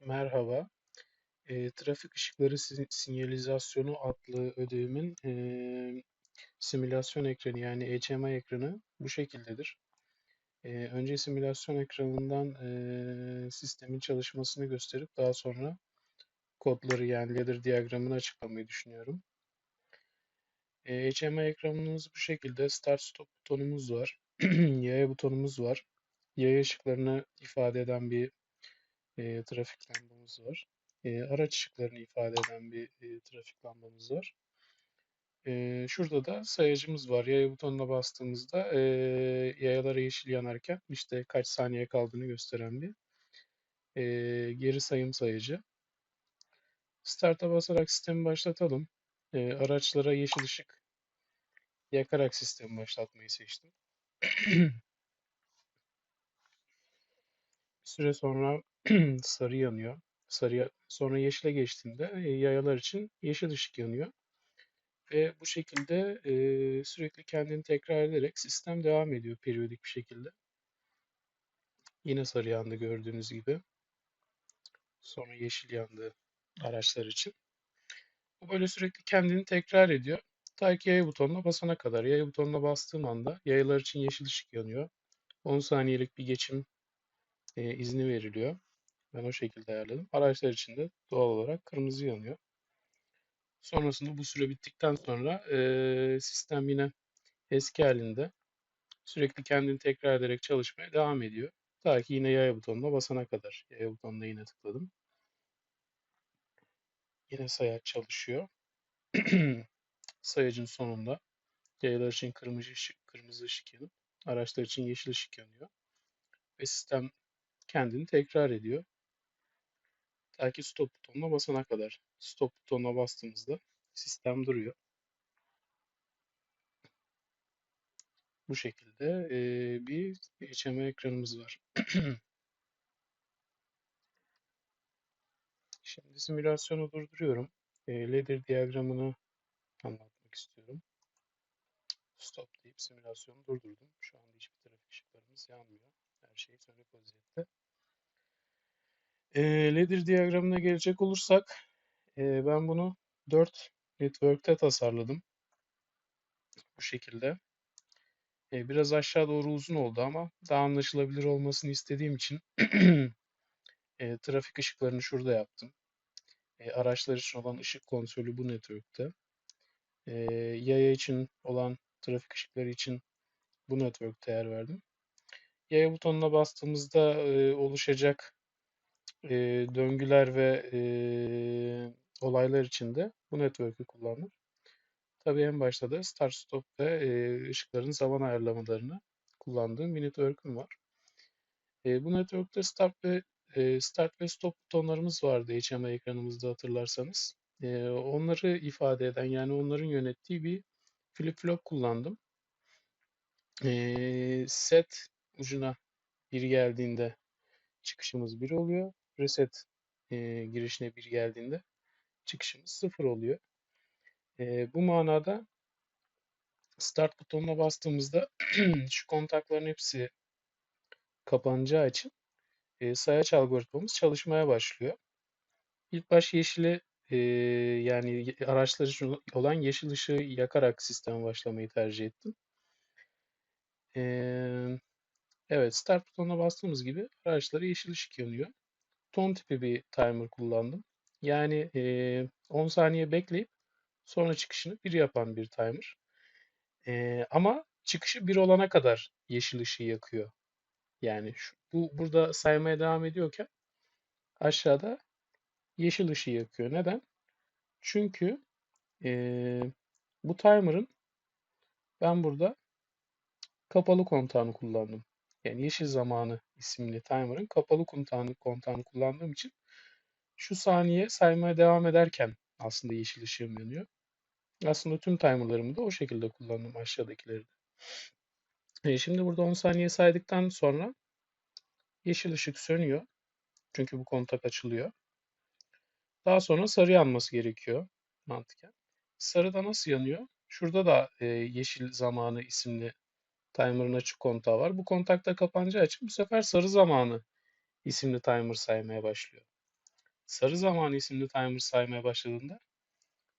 Merhaba. Eee, trafik ışıkları si- sinyalizasyonu adlı ödevimin eee, simülasyon ekranı yani HMI ekranı bu şekildedir. Eee, önce simülasyon ekranından eee, sistemin çalışmasını gösterip daha sonra kodları yani ladder diyagramını açıklamayı düşünüyorum. Eee, HMI ekranımız bu şekilde. Start stop butonumuz var. Yaya butonumuz var. Yaya ışıklarını ifade eden bir eee, trafik lambamız var. Eee, araç ışıklarını ifade eden bir eee, trafik lambamız var. Eee, şurada da sayacımız var. Yaya butonuna bastığımızda eee yayalara yeşil yanarken işte kaç saniye kaldığını gösteren bir eee, geri sayım sayacı. Start'a basarak sistemi başlatalım. Eee, araçlara yeşil ışık yakarak sistemi başlatmayı seçtim. Bir süre sonra sarı yanıyor. Sarıya, sonra yeşile geçtiğinde e, yayalar için yeşil ışık yanıyor. Ve bu şekilde e, sürekli kendini tekrar ederek sistem devam ediyor periyodik bir şekilde. Yine sarı yandı gördüğünüz gibi. Sonra yeşil yandı araçlar için. Bu böyle sürekli kendini tekrar ediyor. Ta ki yaya butonuna basana kadar. Yaya butonuna bastığım anda yayalar için yeşil ışık yanıyor. 10 saniyelik bir geçim e, izni veriliyor. Ben o şekilde ayarladım. Araçlar için de doğal olarak kırmızı yanıyor. Sonrasında bu süre bittikten sonra e, sistem yine eski halinde sürekli kendini tekrar ederek çalışmaya devam ediyor. Ta ki yine yaya butonuna basana kadar. Yaya butonuna yine tıkladım. Yine sayaç çalışıyor. Sayacın sonunda yayalar için kırmızı ışık, kırmızı ışık yanıp araçlar için yeşil ışık yanıyor. Ve sistem kendini tekrar ediyor. Ta ki stop butonuna basana kadar. Stop butonuna bastığımızda sistem duruyor. Bu şekilde e, bir HMI ekranımız var. Şimdi simülasyonu durduruyorum. E, ladder diyagramını anlatmak istiyorum. Stop deyip simülasyonu durdurdum. Şu anda hiçbir trafik ışıklarımız yanmıyor. Her şey sönük vaziyette. E, ladder diyagramına gelecek olursak e, ben bunu 4 network'te tasarladım. Bu şekilde. E, biraz aşağı doğru uzun oldu ama daha anlaşılabilir olmasını istediğim için e, trafik ışıklarını şurada yaptım. E, araçlar için olan ışık kontrolü bu network'te. E, yaya için olan trafik ışıkları için bu network'te yer verdim. Yaya butonuna bastığımızda e, oluşacak e, döngüler ve e, olaylar için de bu network'ü kullandım. Tabii en başta da start stop ve e, ışıkların zaman ayarlamalarını kullandığım bir network'üm var. E, bu network'te start ve e, start ve stop butonlarımız vardı HMI ekranımızda hatırlarsanız. E, onları ifade eden yani onların yönettiği bir flip flop kullandım. E, set ucuna bir geldiğinde çıkışımız 1 oluyor. Reset e, girişine 1 geldiğinde çıkışımız 0 oluyor. E, bu manada start butonuna bastığımızda şu kontakların hepsi kapanacağı için e, sayaç algoritmamız çalışmaya başlıyor. İlk baş yeşili e, yani araçlar için olan yeşil ışığı yakarak sisteme başlamayı tercih ettim. E, evet start butonuna bastığımız gibi araçlara yeşil ışık yanıyor. Ton tipi bir timer kullandım. Yani e, 10 saniye bekleyip sonra çıkışını 1 yapan bir timer. E, ama çıkışı 1 olana kadar yeşil ışığı yakıyor. Yani şu, bu burada saymaya devam ediyorken aşağıda yeşil ışığı yakıyor. Neden? Çünkü e, bu timer'ın ben burada kapalı kontağını kullandım. Yani yeşil zamanı isimli timer'ın kapalı kontağını, kontağını kullandığım için şu saniye saymaya devam ederken aslında yeşil ışığım yanıyor. Aslında tüm timer'larımı da o şekilde kullandım aşağıdakileri de. E, şimdi burada 10 saniye saydıktan sonra yeşil ışık sönüyor. Çünkü bu kontak açılıyor. Daha sonra sarı yanması gerekiyor mantıken. Sarı da nasıl yanıyor? Şurada da e, yeşil zamanı isimli timer'ın açık kontağı var. Bu kontak da kapanacağı için bu sefer sarı zamanı isimli timer saymaya başlıyor. sarı zamanı isimli timer saymaya başladığında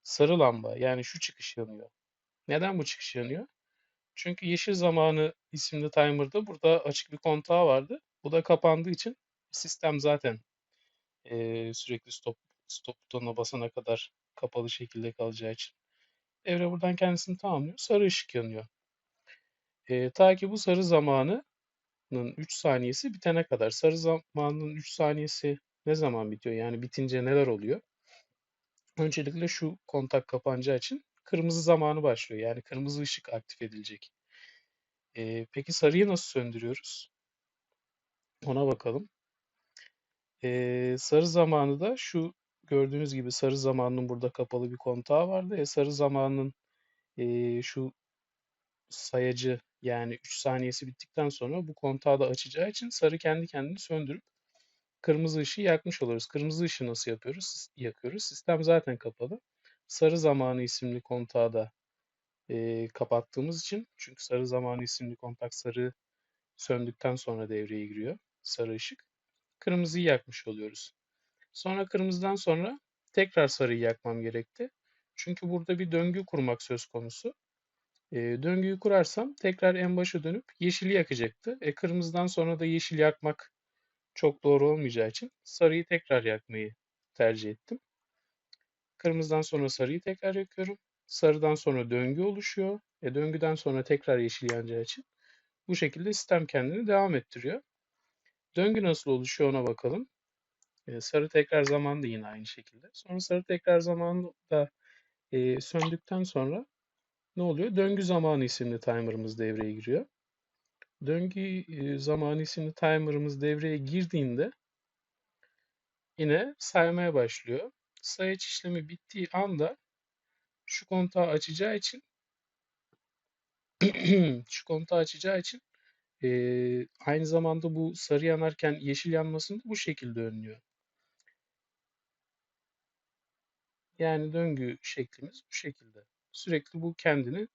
sarı lamba yani şu çıkış yanıyor. Neden bu çıkış yanıyor? Çünkü yeşil zamanı isimli timer'da burada açık bir kontağı vardı. Bu da kapandığı için sistem zaten eee, sürekli stop stop butonuna basana kadar kapalı şekilde kalacağı için devre buradan kendisini tamamlıyor. Sarı ışık yanıyor. Eee, ta ki bu sarı zamanının 3 saniyesi bitene kadar. Sarı zamanının 3 saniyesi ne zaman bitiyor? Yani bitince neler oluyor? Öncelikle şu kontak kapanacağı için kırmızı zamanı başlıyor. Yani kırmızı ışık aktif edilecek. Eee, peki sarıyı nasıl söndürüyoruz? Ona bakalım. Eee, sarı zamanı da şu gördüğünüz gibi sarı zamanının burada kapalı bir kontağı vardı. E, sarı zamanının eee, şu sayacı yani 3 saniyesi bittikten sonra bu kontağı da açacağı için sarı kendi kendini söndürüp kırmızı ışığı yakmış oluruz. Kırmızı ışığı nasıl yapıyoruz? Yakıyoruz. Sistem zaten kapalı. Sarı zamanı isimli kontağı da eee, kapattığımız için çünkü sarı zamanı isimli kontak sarı söndükten sonra devreye giriyor. Sarı ışık. Kırmızıyı yakmış oluyoruz. Sonra kırmızıdan sonra tekrar sarıyı yakmam gerekti. Çünkü burada bir döngü kurmak söz konusu. E, döngüyü kurarsam tekrar en başa dönüp yeşili yakacaktı. E, kırmızıdan sonra da yeşil yakmak çok doğru olmayacağı için sarıyı tekrar yakmayı tercih ettim. Kırmızıdan sonra sarıyı tekrar yakıyorum. Sarıdan sonra döngü oluşuyor. E, döngüden sonra tekrar yeşil yanacağı için bu şekilde sistem kendini devam ettiriyor. Döngü nasıl oluşuyor ona bakalım. E, sarı tekrar zaman da yine aynı şekilde. Sonra sarı tekrar zaman da e, söndükten sonra ne oluyor? Döngü zamanı isimli timer'ımız devreye giriyor. Döngü e, zamanı isimli timer'ımız devreye girdiğinde yine saymaya başlıyor. Sayaç işlemi bittiği anda şu kontağı açacağı için şu kontağı açacağı için e, aynı zamanda bu sarı yanarken yeşil yanmasını bu şekilde önlüyor. Yani döngü şeklimiz bu şekilde. Sürekli bu kendini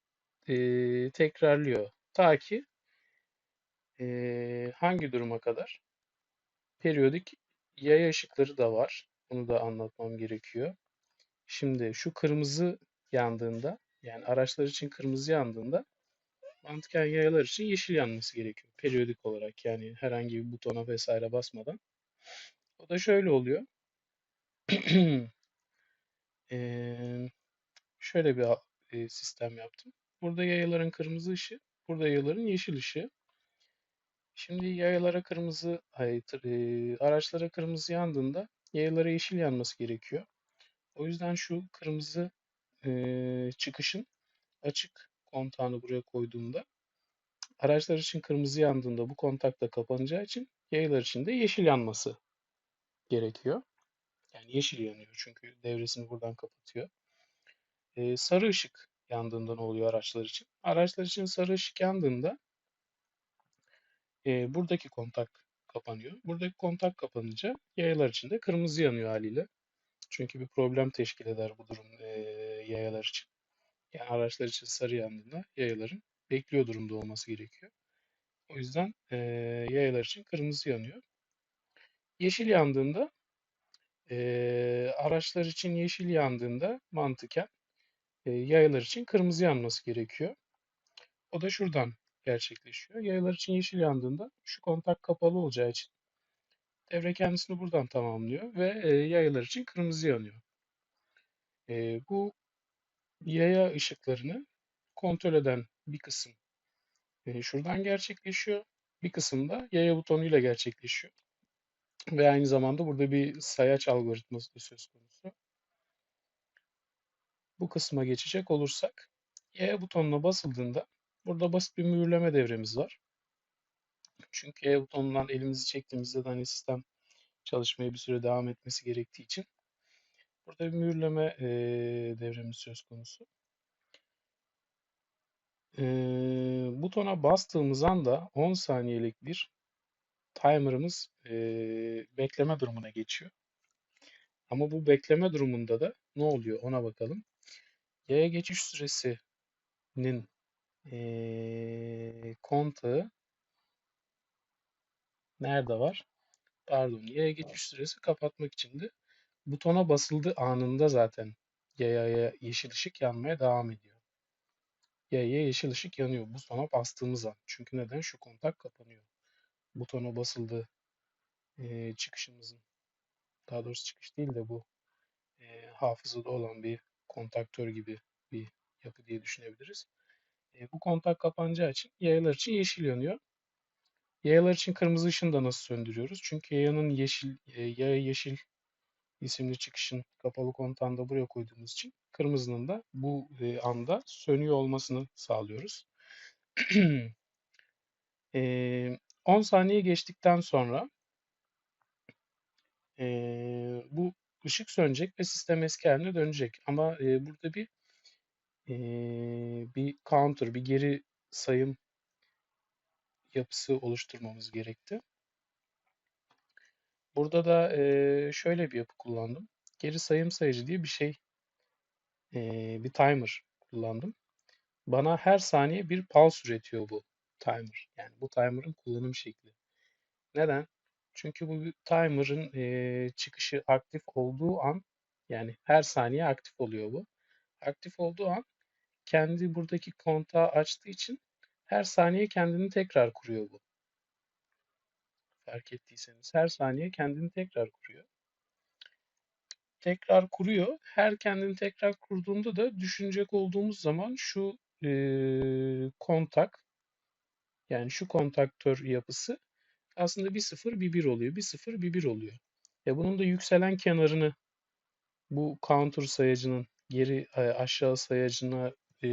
e, tekrarlıyor. Ta ki e, hangi duruma kadar? Periyodik yaya ışıkları da var. Bunu da anlatmam gerekiyor. Şimdi şu kırmızı yandığında yani araçlar için kırmızı yandığında mantıken yayalar için yeşil yanması gerekiyor. Periyodik olarak yani herhangi bir butona vesaire basmadan. O da şöyle oluyor. Eee, şöyle bir e, sistem yaptım. Burada yayaların kırmızı ışığı, burada yayaların yeşil ışığı. Şimdi yayalara kırmızı, hayır, e, araçlara kırmızı yandığında yayalara yeşil yanması gerekiyor. O yüzden şu kırmızı e, çıkışın açık kontağını buraya koyduğumda araçlar için kırmızı yandığında bu kontak da kapanacağı için yayalar için de yeşil yanması gerekiyor. Yani yeşil yanıyor çünkü devresini buradan kapatıyor. E, sarı ışık yandığında ne oluyor araçlar için? Araçlar için sarı ışık yandığında e, buradaki kontak kapanıyor. Buradaki kontak kapanınca yayalar için de kırmızı yanıyor haliyle. Çünkü bir problem teşkil eder bu durum e, yayalar için. Yani araçlar için sarı yandığında yayaların bekliyor durumda olması gerekiyor. O yüzden e, yayalar için kırmızı yanıyor. Yeşil yandığında e, araçlar için yeşil yandığında mantıken yayalar için kırmızı yanması gerekiyor. O da şuradan gerçekleşiyor. Yayalar için yeşil yandığında şu kontak kapalı olacağı için devre kendisini buradan tamamlıyor ve yayalar için kırmızı yanıyor. Bu yaya ışıklarını kontrol eden bir kısım şuradan gerçekleşiyor. Bir kısım da yaya butonuyla gerçekleşiyor. Ve aynı zamanda burada bir sayaç algoritması da söz konusu. Bu kısma geçecek olursak yaya butonuna basıldığında burada basit bir mühürleme devremiz var. Çünkü yaya butonundan elimizi çektiğimizde de hani sistem çalışmaya bir süre devam etmesi gerektiği için burada bir mühürleme e, devremiz söz konusu. E, butona bastığımız anda 10 saniyelik bir timer'ımız e, bekleme durumuna geçiyor. Ama bu bekleme durumunda da ne oluyor ona bakalım. Yaya geçiş süresinin e, kontağı nerede var? Pardon, yaya geçiş süresi kapatmak için de butona basıldığı anında zaten yayaya yeşil ışık yanmaya devam ediyor. Yayaya yeşil ışık yanıyor butona bastığımız an. Çünkü neden? Şu kontak kapanıyor. Butona basıldı e, çıkışımızın daha doğrusu çıkış değil de bu e, hafızada olan bir kontaktör gibi bir yapı diye düşünebiliriz. E, bu kontak kapanacağı için yayalar için yeşil yanıyor. Yayalar için kırmızı ışını da nasıl söndürüyoruz? Çünkü yayanın yeşil, e, yaya yeşil isimli çıkışın kapalı kontağını da buraya koyduğumuz için kırmızının da bu e, anda sönüyor olmasını sağlıyoruz. e, 10 saniye geçtikten sonra e, bu ışık sönecek ve sistem eski haline dönecek. Ama e, burada bir e, bir counter, bir geri sayım yapısı oluşturmamız gerekti. Burada da e, şöyle bir yapı kullandım. Geri sayım sayıcı diye bir şey, e, bir timer kullandım. Bana her saniye bir pulse üretiyor bu timer. Yani bu timer'ın kullanım şekli. Neden? Çünkü bu timer'ın e, çıkışı aktif olduğu an, yani her saniye aktif oluyor bu. Aktif olduğu an kendi buradaki kontağı açtığı için her saniye kendini tekrar kuruyor bu. Fark ettiyseniz her saniye kendini tekrar kuruyor. Tekrar kuruyor. Her kendini tekrar kurduğunda da düşünecek olduğumuz zaman şu e, kontak yani şu kontaktör yapısı aslında bir sıfır bir bir oluyor. Bir sıfır bir bir oluyor. E bunun da yükselen kenarını bu counter sayacının geri aşağı sayacına e,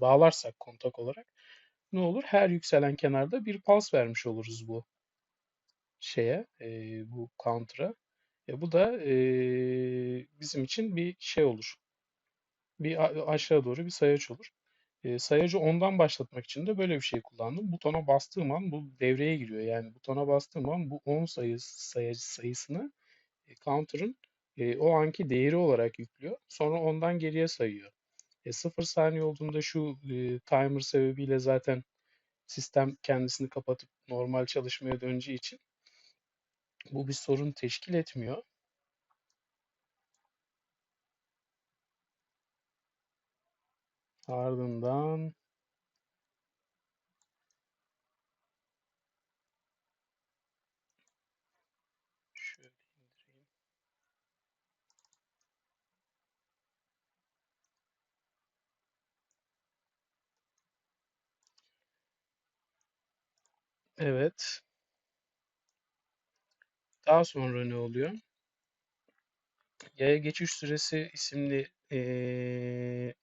bağlarsak kontak olarak ne olur? Her yükselen kenarda bir pulse vermiş oluruz bu şeye, e, bu counter'a. E, bu da e, bizim için bir şey olur. Bir aşağı doğru bir sayaç olur. E, sayacı ondan başlatmak için de böyle bir şey kullandım. Butona bastığım an bu devreye giriyor. Yani butona bastığım an bu 10 sayı, sayacı sayısını e, counter'ın e, o anki değeri olarak yüklüyor. Sonra ondan geriye sayıyor. E, 0 saniye olduğunda şu e, timer sebebiyle zaten sistem kendisini kapatıp normal çalışmaya döneceği için bu bir sorun teşkil etmiyor. Ardından. Evet. Daha sonra ne oluyor? Yaya geçiş süresi isimli ee,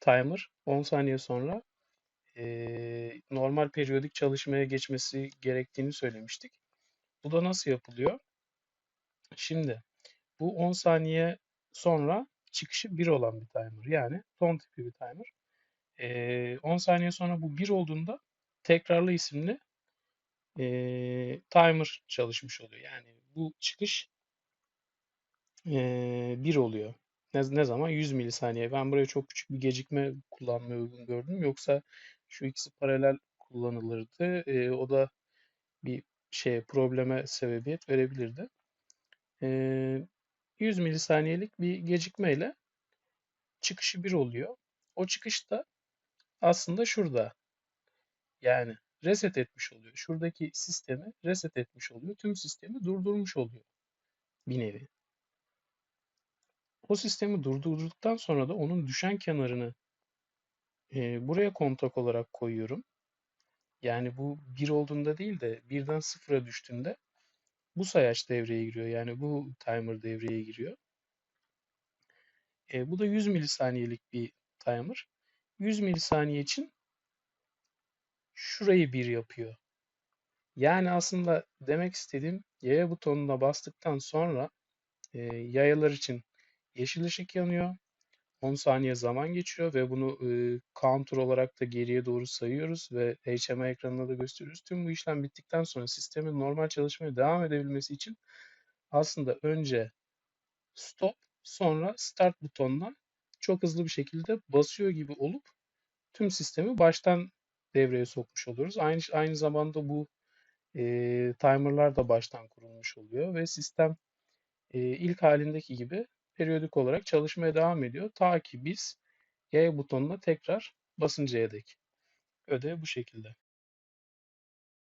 timer 10 saniye sonra ee, normal periyodik çalışmaya geçmesi gerektiğini söylemiştik. Bu da nasıl yapılıyor? Şimdi bu 10 saniye sonra çıkışı 1 olan bir timer. Yani ton tipi bir timer. Ee, 10 saniye sonra bu 1 olduğunda tekrarlı isimli ee, timer çalışmış oluyor. Yani bu çıkış ee, 1 oluyor. Ne, ne zaman? 100 milisaniye. Ben buraya çok küçük bir gecikme kullanmaya uygun gördüm. Yoksa şu ikisi paralel kullanılırdı. Ee, o da bir şey probleme sebebiyet verebilirdi. Ee, 100 milisaniyelik bir gecikmeyle çıkışı 1 oluyor. O çıkış da aslında şurada. Yani reset etmiş oluyor. Şuradaki sistemi reset etmiş oluyor. Tüm sistemi durdurmuş oluyor. Bir nevi. O sistemi durdurduktan sonra da onun düşen kenarını e, buraya kontak olarak koyuyorum. Yani bu 1 olduğunda değil de birden sıfıra düştüğünde bu sayaç devreye giriyor. Yani bu timer devreye giriyor. E, bu da 100 milisaniyelik bir timer. 100 milisaniye için şurayı bir yapıyor. Yani aslında demek istediğim yaya butonuna bastıktan sonra e, yayalar için yeşil ışık yanıyor. 10 saniye zaman geçiyor ve bunu e, counter olarak da geriye doğru sayıyoruz ve HMI ekranına da gösteriyoruz. Tüm bu işlem bittikten sonra sistemin normal çalışmaya devam edebilmesi için aslında önce stop sonra start butonuna çok hızlı bir şekilde basıyor gibi olup tüm sistemi baştan devreye sokmuş oluyoruz. Aynı aynı zamanda bu e, timerlar da baştan kurulmuş oluyor ve sistem e, ilk halindeki gibi periyodik olarak çalışmaya devam ediyor. Ta ki biz Y butonuna tekrar basıncaya dek. Ödev bu şekilde.